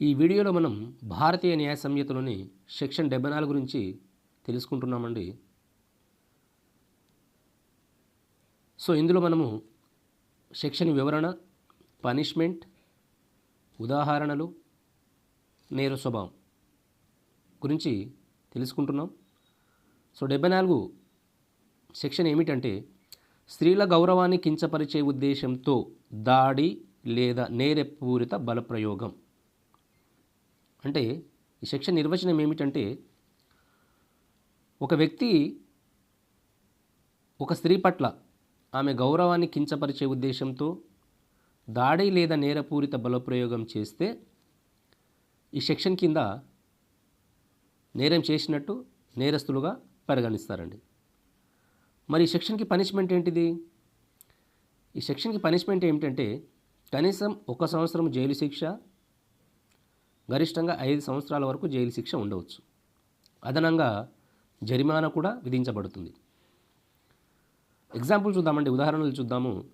ఈ వీడియోలో మనం భారతీయ న్యాయ సంహితలోని సెక్షన్ డెబ్బై నాలుగు గురించి తెలుసుకుంటున్నామండి. సో ఇందులో మనము సెక్షన్ వివరణ పనిష్మెంట్ ఉదాహరణలు నేర స్వభావం గురించి తెలుసుకుంటున్నాం. సో డెబ్బై నాలుగు సెక్షన్ ఏమిటంటే స్త్రీల గౌరవాన్ని కించపరిచే ఉద్దేశంతో దాడి లేదా నేరపూరిత బలప్రయోగం. అంటే ఈ సెక్షన్ నిర్వచనం ఏమిటంటే ఒక వ్యక్తి ఒక స్త్రీ పట్ల ఆమె గౌరవాన్ని కించపరిచే ఉద్దేశంతో దాడి లేదా నేరపూరిత బలప్రయోగం చేస్తే ఈ సెక్షన్ కింద నేరం చేసినట్టు నేరస్తులుగా పరిగణిస్తారండి. మరి ఈ సెక్షన్కి పనిష్మెంట్ ఏంటిది? ఈ సెక్షన్కి పనిష్మెంట్ ఏమిటంటే కనీసం ఒక సంవత్సరం జైలు శిక్ష గరిష్టంగా ఐదు సంవత్సరాల వరకు జైలు శిక్ష ఉండవచ్చు. అదనంగా జరిమానా కూడా విధించబడుతుంది. ఎగ్జాంపుల్ చూద్దామండి ఉదాహరణలు చూద్దాము.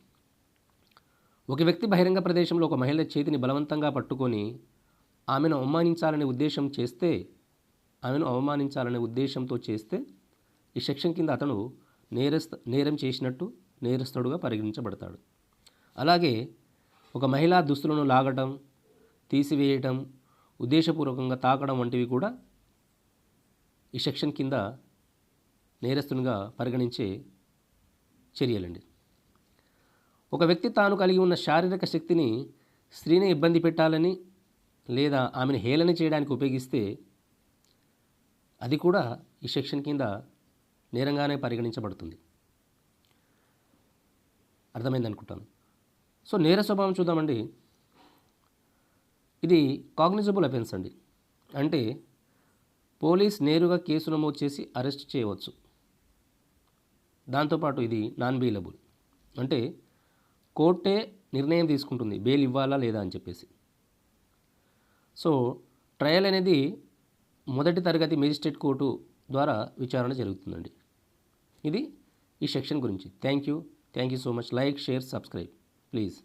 ఒక వ్యక్తి బహిరంగ ప్రదేశంలో ఒక మహిళ చేతిని బలవంతంగా పట్టుకొని ఆమెను అవమానించాలనే ఉద్దేశం చేస్తే ఆమెను అవమానించాలనే ఉద్దేశంతో చేస్తే ఈ సెక్షన్ కింద అతను నేరస్థ నేరం చేసినట్టు నేరస్తుడుగా పరిగణించబడతాడు. అలాగే ఒక మహిళా దుస్తులను లాగటం తీసివేయటం ఉద్దేశపూర్వకంగా తాకడం వంటివి కూడా ఈ సెక్షన్ కింద నేరస్తునిగా పరిగణించే చర్యలండి. ఒక వ్యక్తి తాను కలిగి ఉన్న శారీరక శక్తిని స్త్రీని ఇబ్బంది పెట్టాలని లేదా ఆమెను హేళన చేయడానికి ఉపయోగిస్తే అది కూడా ఈ సెక్షన్ కింద నేరంగానే పరిగణించబడుతుంది. అర్థమైంది అనుకుంటాను సో నేర స్వభావం చూద్దామండి. ఇది కాగ్నిజబుల్ అఫెన్స్ అండి. అంటే పోలీస్ నేరుగా కేసు నమోదు చేసి అరెస్ట్ చేయవచ్చు. దాంతోపాటు ఇది నాన్ బెయిలబుల్ అంటే కోర్టే నిర్ణయం తీసుకుంటుంది. బెయిల్ ఇవ్వాలా లేదా అని చెప్పేసి. సో ట్రయల్ అనేది మొదటి తరగతి మేజిస్ట్రేట్ కోర్టు ద్వారా విచారణ జరుగుతుందండి. ఇది ఈ సెక్షన్ గురించి. Thank you. Thank you so much. Like share subscribe. Please.